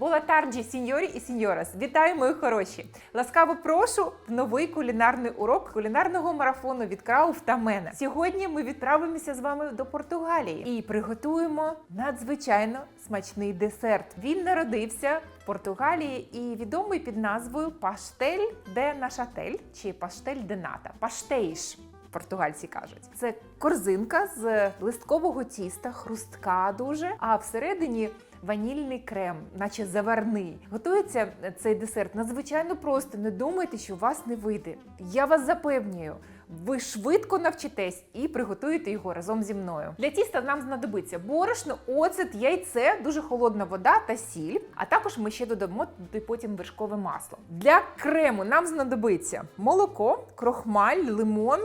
Була тарджі, сіньорі і сіньорас. Вітаю, мої хороші! Ласкаво прошу в новий кулінарний урок кулінарного марафону від Крауф та мене. Сьогодні ми відправимося з вами до Португалії і приготуємо надзвичайно смачний десерт. Він народився в Португалії і відомий під назвою Паштель де Нашатель чи Паштель де Ната. Паштейш португальці кажуть. Це корзинка з листкового тіста, хрустка дуже, а всередині ванільний крем, наче заварний. Готується цей десерт надзвичайно просто. Не думайте, що у вас не вийде. Я вас запевнюю. Ви швидко навчитесь і приготуєте його разом зі мною. Для тіста нам знадобиться борошно, оцет, яйце, дуже холодна вода та сіль. А також ми ще додамо туди потім вершкове масло. Для крему нам знадобиться молоко, крохмаль, лимон,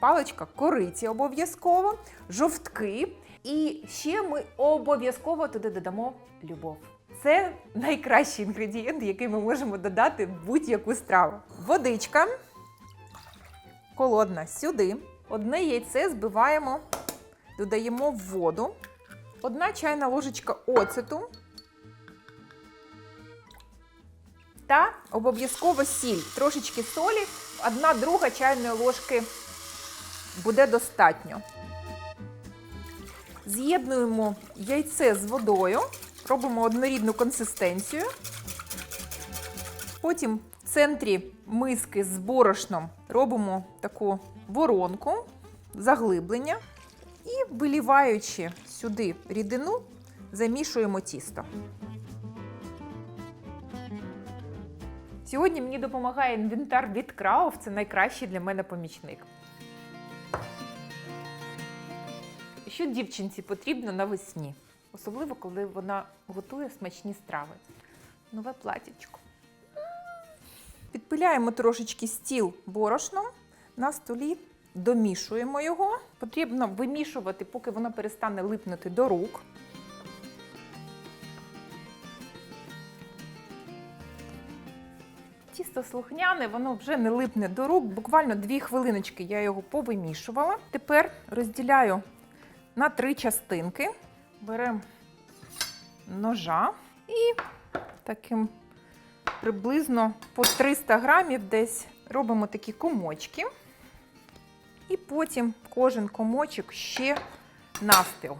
паличка кориці обов'язково, жовтки. І ще ми обов'язково туди додамо любов. Це найкращий інгредієнт, який ми можемо додати в будь-яку страву. Водичка холодна сюди. Одне яйце збиваємо, додаємо в воду. Одна чайна ложечка оцету. Та обов'язково сіль. Трошечки солі, одна друга чайної ложки буде достатньо. З'єднуємо яйце з водою, робимо однорідну консистенцію. Потім в центрі миски з борошном робимо таку воронку, заглиблення і, виліваючи сюди рідину, замішуємо тісто. Сьогодні мені допомагає інвентар від Крауф, це найкращий для мене помічник. Що дівчинці потрібно навесні, особливо коли вона готує смачні страви. Нове платічко. Підпиляємо трошечки стіл борошном на столі, домішуємо його. Потрібно вимішувати, поки воно перестане липнути до рук. Тісто слухняне, воно вже не липне до рук. Буквально дві хвилиночки я його повимішувала. Тепер розділяю на три частинки. Беремо ножа і таким приблизно по 300 грамів десь робимо такі комочки. І потім кожен комочок ще навпіл.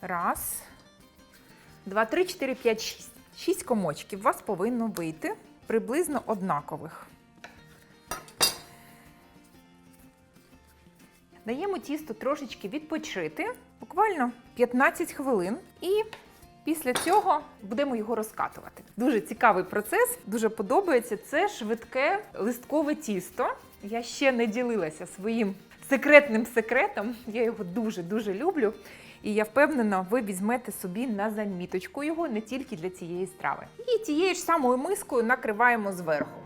Раз, два, три, чотири, п'ять, шість. Шість комочків у вас повинно вийти приблизно однакових. Даємо тісто трошечки відпочити, буквально 15 хвилин, і після цього будемо його розкатувати. Дуже цікавий процес, дуже подобається. Це швидке листкове тісто. Я ще не ділилася своїм секретним секретом. Я його дуже-дуже люблю. І я впевнена, ви візьмете собі на заміточку його не тільки для цієї страви. І тією ж самою мискою накриваємо зверху.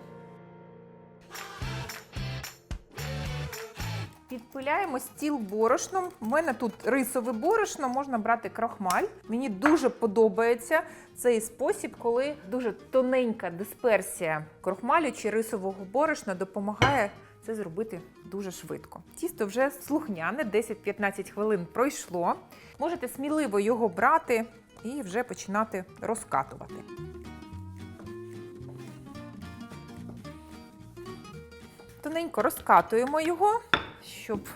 Підпиляємо стіл борошном. У мене тут рисове борошно, можна брати крохмаль. Мені дуже подобається цей спосіб, коли дуже тоненька дисперсія крохмалю чи рисового борошна допомагає це зробити дуже швидко. Тісто вже слухняне, 10-15 хвилин пройшло. Можете сміливо його брати і вже починати розкатувати. Тоненько розкатуємо його, щоб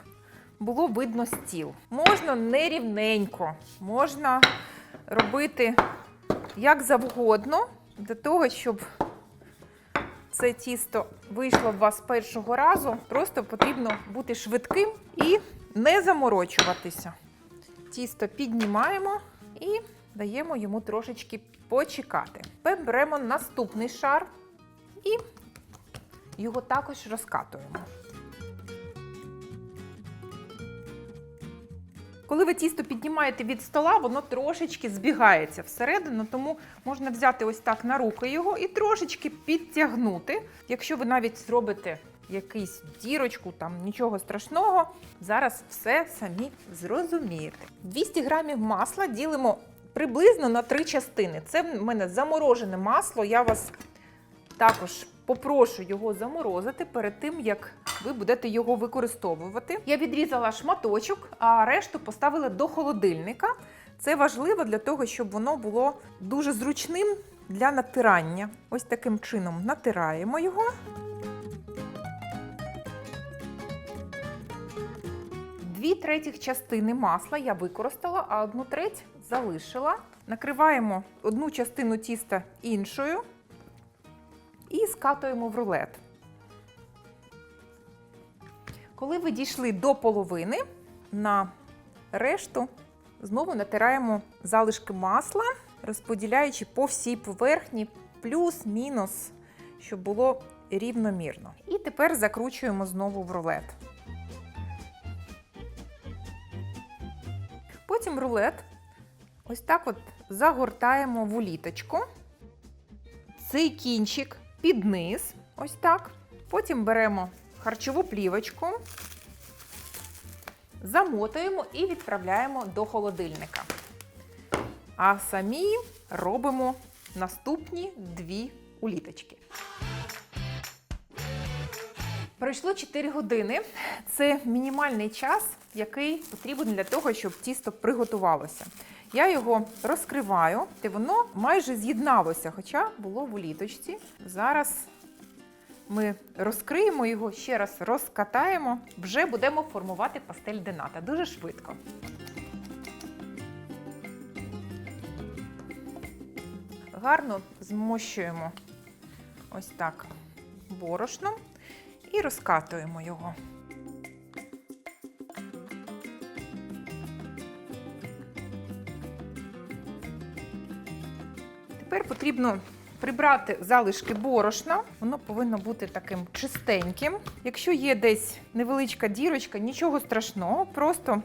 було видно стіл. Можна нерівненько, можна робити як завгодно, для того, щоб це тісто вийшло в вас першого разу. Просто потрібно бути швидким і не заморочуватися. Тісто піднімаємо і даємо йому трошечки почекати. Тепер беремо наступний шар і його також розкатуємо. Коли ви тісто піднімаєте від стола, воно трошечки збігається всередину, тому можна взяти ось так на руки його і трошечки підтягнути. Якщо ви навіть зробите якусь дірочку, там нічого страшного, зараз все самі зрозумієте. 200 грамів масла ділимо приблизно на три частини. Це в мене заморожене масло. Я вас також попрошу його заморозити перед тим, як ви будете його використовувати. Я відрізала шматочок, а решту поставила до холодильника. Це важливо для того, щоб воно було дуже зручним для натирання. Ось таким чином натираємо його. Дві третіх частини масла я використала, а одну треть залишила. Накриваємо одну частину тіста іншою і скатуємо в рулет. Коли ви дійшли до половини, на решту знову натираємо залишки масла, розподіляючи по всій поверхні плюс-мінус, щоб було рівномірно. І тепер закручуємо знову в рулет. Потім рулет ось так от загортаємо в уліточку. Цей кінчик під низ, ось так. Потім беремо харчову плівочку, замотуємо і відправляємо до холодильника. А самі робимо наступні дві уліточки. Пройшло 4 години. Це мінімальний час, який потрібен для того, щоб тісто приготувалося. Я його розкриваю, і воно майже з'єдналося, хоча було в уліточці. Зараз ми розкриємо його, ще раз розкатаємо, вже будемо формувати пастель дената дуже швидко. Гарно змощуємо ось так борошном і розкатуємо його. Тепер потрібно прибрати залишки борошна. Воно повинно бути таким чистеньким. Якщо є десь невеличка дірочка, нічого страшного, просто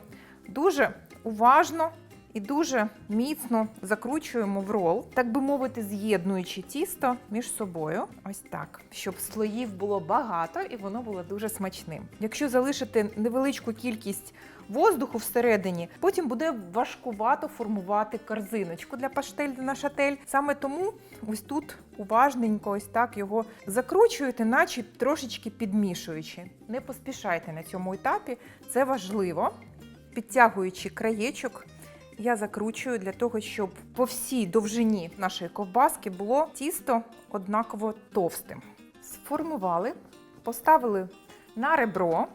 дуже уважно і дуже міцно закручуємо в рол, так би мовити, з'єднуючи тісто між собою. Ось так, щоб слоїв було багато і воно було дуже смачним. Якщо залишити невеличку кількість воздуху всередині, потім буде важкувато формувати корзиночку для паштель на шатель. Саме тому ось тут уважненько, ось так його закручуєте, наче трошечки підмішуючи. Не поспішайте на цьому етапі, це важливо. Підтягуючи краєчок, я закручую для того, щоб по всій довжині нашої ковбаски було тісто однаково товстим. Сформували, поставили на ребро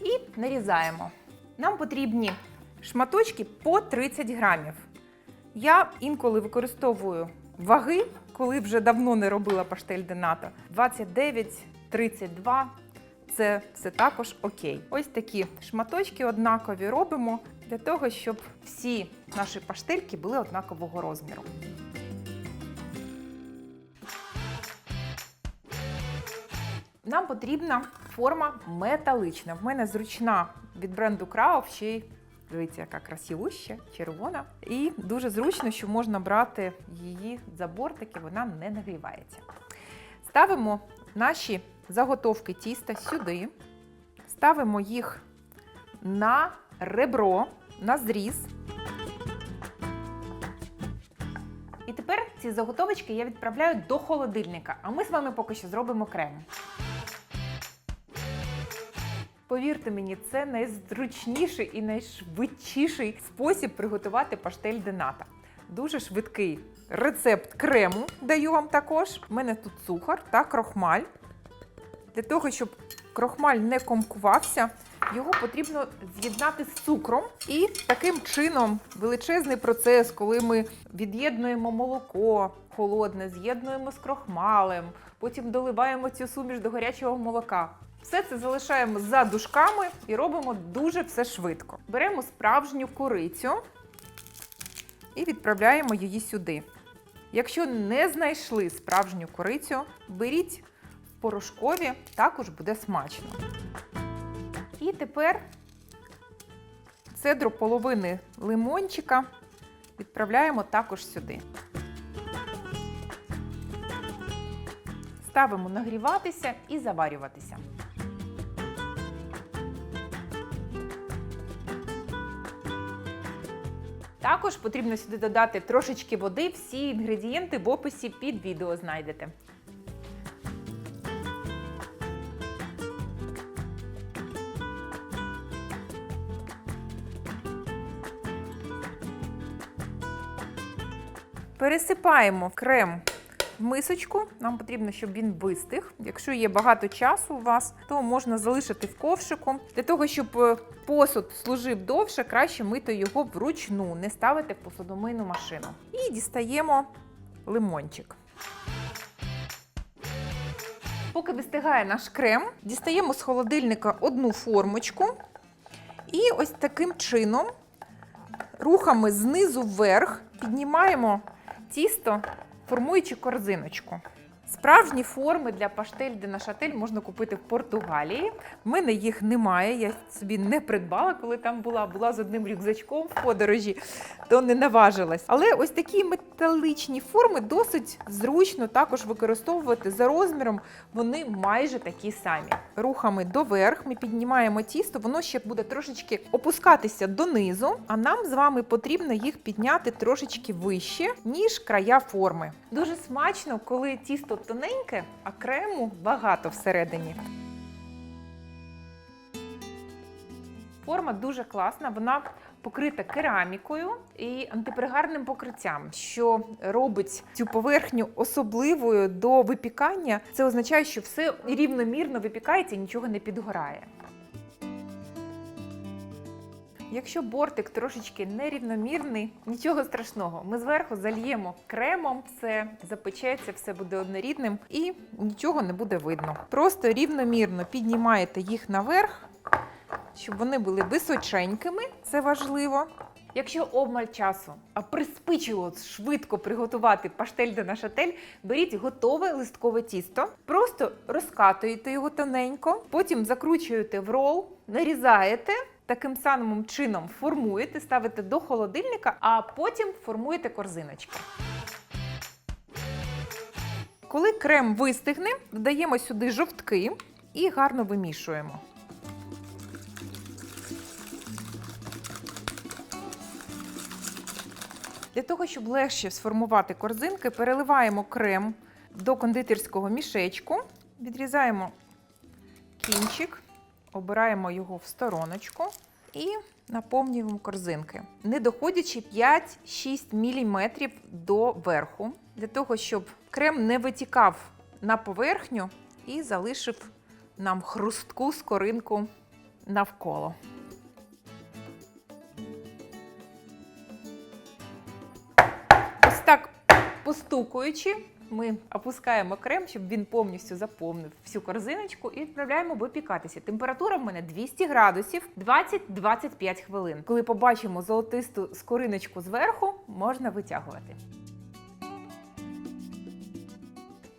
і нарізаємо. Нам потрібні шматочки по 30 грамів. Я інколи використовую ваги, коли вже давно не робила паштель денато. 29, 32 це все також окей. Ось такі шматочки однакові робимо для того, щоб всі наші паштельки були однакового розміру. Нам потрібна форма металична. В мене зручна від бренду Крауф, ще й дивіться, яка красивуща, червона. І дуже зручно, що можна брати її за бортики, вона не нагрівається. Ставимо наші заготовки тіста сюди, ставимо їх на ребро, на зріз. І тепер ці заготовочки я відправляю до холодильника, а ми з вами поки що зробимо крем. Повірте мені, це найзручніший і найшвидшіший спосіб приготувати паштель дената. Дуже швидкий рецепт крему даю вам також. У мене тут цукор та крохмаль. Для того, щоб крохмаль не комкувався, його потрібно з'єднати з цукром. І таким чином величезний процес, коли ми від'єднуємо молоко холодне, з'єднуємо з крохмалем, потім доливаємо цю суміш до гарячого молока. Все це залишаємо за дужками і робимо дуже все швидко. Беремо справжню корицю і відправляємо її сюди. Якщо не знайшли справжню корицю, беріть порошкові, також буде смачно. І тепер цедру половини лимончика відправляємо також сюди. Ставимо нагріватися і заварюватися. Також потрібно сюди додати трошечки води. Всі інгредієнти в описі під відео знайдете. Пересипаємо крем в мисочку. Нам потрібно, щоб він вистиг. Якщо є багато часу у вас, то можна залишити в ковшику. Для того, щоб е, посуд служив довше, краще мити його вручну, не ставити в посудомийну машину. І дістаємо лимончик. Поки вистигає наш крем, дістаємо з холодильника одну формочку. І ось таким чином, рухами знизу вверх, піднімаємо тісто, формуючи корзиночку. Справжні форми для паштель де нашатель можна купити в Португалії. В мене їх немає. Я собі не придбала, коли там була. Була з одним рюкзачком в подорожі, то не наважилась. Але ось такі металичні форми досить зручно також використовувати за розміром. Вони майже такі самі. Рухами доверх ми піднімаємо тісто, воно ще буде трошечки опускатися донизу, а нам з вами потрібно їх підняти трошечки вище, ніж края форми. Дуже смачно, коли тісто тоненьке, а крему багато всередині. Форма дуже класна, вона покрита керамікою і антипригарним покриттям, що робить цю поверхню особливою до випікання. Це означає, що все рівномірно випікається нічого не підгорає. Якщо бортик трошечки нерівномірний, нічого страшного. Ми зверху зальємо кремом, все запечеться, все буде однорідним і нічого не буде видно. Просто рівномірно піднімаєте їх наверх, щоб вони були височенькими, це важливо. Якщо обмаль часу, а приспичило швидко приготувати паштель де нашатель, беріть готове листкове тісто, просто розкатуєте його тоненько, потім закручуєте в рол, нарізаєте. Таким самим чином формуєте, ставите до холодильника, а потім формуєте корзиночки. Коли крем вистигне, додаємо сюди жовтки і гарно вимішуємо. Для того, щоб легше сформувати корзинки, переливаємо крем до кондитерського мішечку, відрізаємо кінчик, обираємо його в стороночку і наповнюємо корзинки, не доходячи 5-6 мм до верху, для того, щоб крем не витікав на поверхню і залишив нам хрустку скоринку навколо. Постукуючи, ми опускаємо крем, щоб він повністю заповнив всю корзиночку і відправляємо випікатися. Температура в мене 200 градусів 20-25 хвилин. Коли побачимо золотисту скориночку зверху, можна витягувати.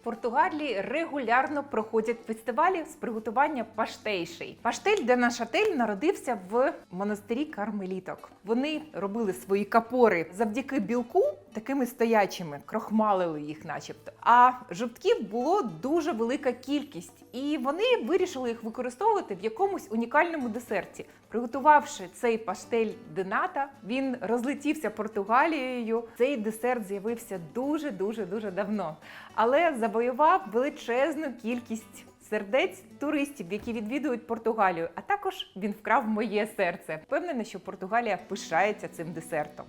Португалії регулярно проходять фестивалі з приготування паштейшей. Паштель де нашатель народився в монастирі кармеліток. Вони робили свої капори завдяки білку такими стоячими, крохмалили їх, начебто. А жовтків було дуже велика кількість, і вони вирішили їх використовувати в якомусь унікальному десерті. Приготувавши цей паштель дената, він розлетівся Португалією. Цей десерт з'явився дуже дуже дуже давно, але завоював величезну кількість. Сердець туристів, які відвідують Португалію, а також він вкрав моє серце. Впевнена, що Португалія пишається цим десертом.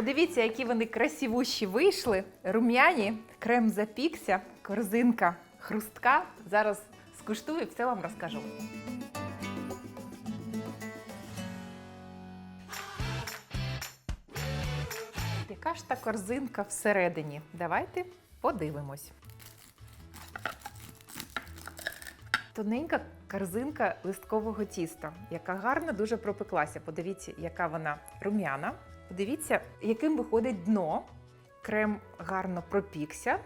Подивіться, які вони красивущі вийшли. Рум'яні, крем запікся, корзинка хрустка. Зараз скуштую все вам розкажу. Яка ж та корзинка всередині? Давайте подивимось. Тоненька корзинка листкового тіста, яка гарно дуже пропеклася. Подивіться, яка вона рум'яна. Подивіться, яким виходить дно. Крем гарно пропікся.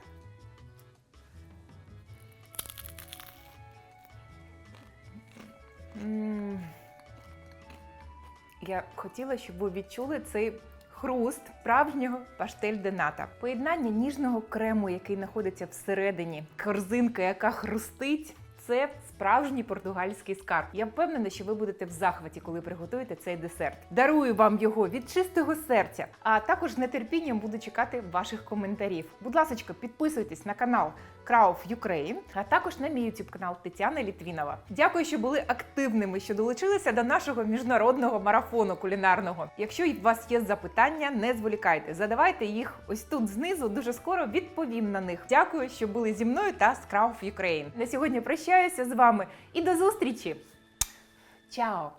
Я хотіла, щоб ви відчули цей хруст справжнього паштель дената. Поєднання ніжного крему, який знаходиться всередині, корзинка, яка хрустить. Це справжній португальський скарб. Я впевнена, що ви будете в захваті, коли приготуєте цей десерт. Дарую вам його від чистого серця, а також з нетерпінням буду чекати ваших коментарів. Будь ласка, підписуйтесь на канал Крауф Ukraine, а також на мій YouTube канал Тетяна Літвінова. Дякую, що були активними, що долучилися до нашого міжнародного марафону кулінарного. Якщо у вас є запитання, не зволікайте, задавайте їх ось тут знизу. Дуже скоро відповім на них. Дякую, що були зі мною та з Крауф Ukraine. На сьогодні прощаюся з вами і до зустрічі! Чао!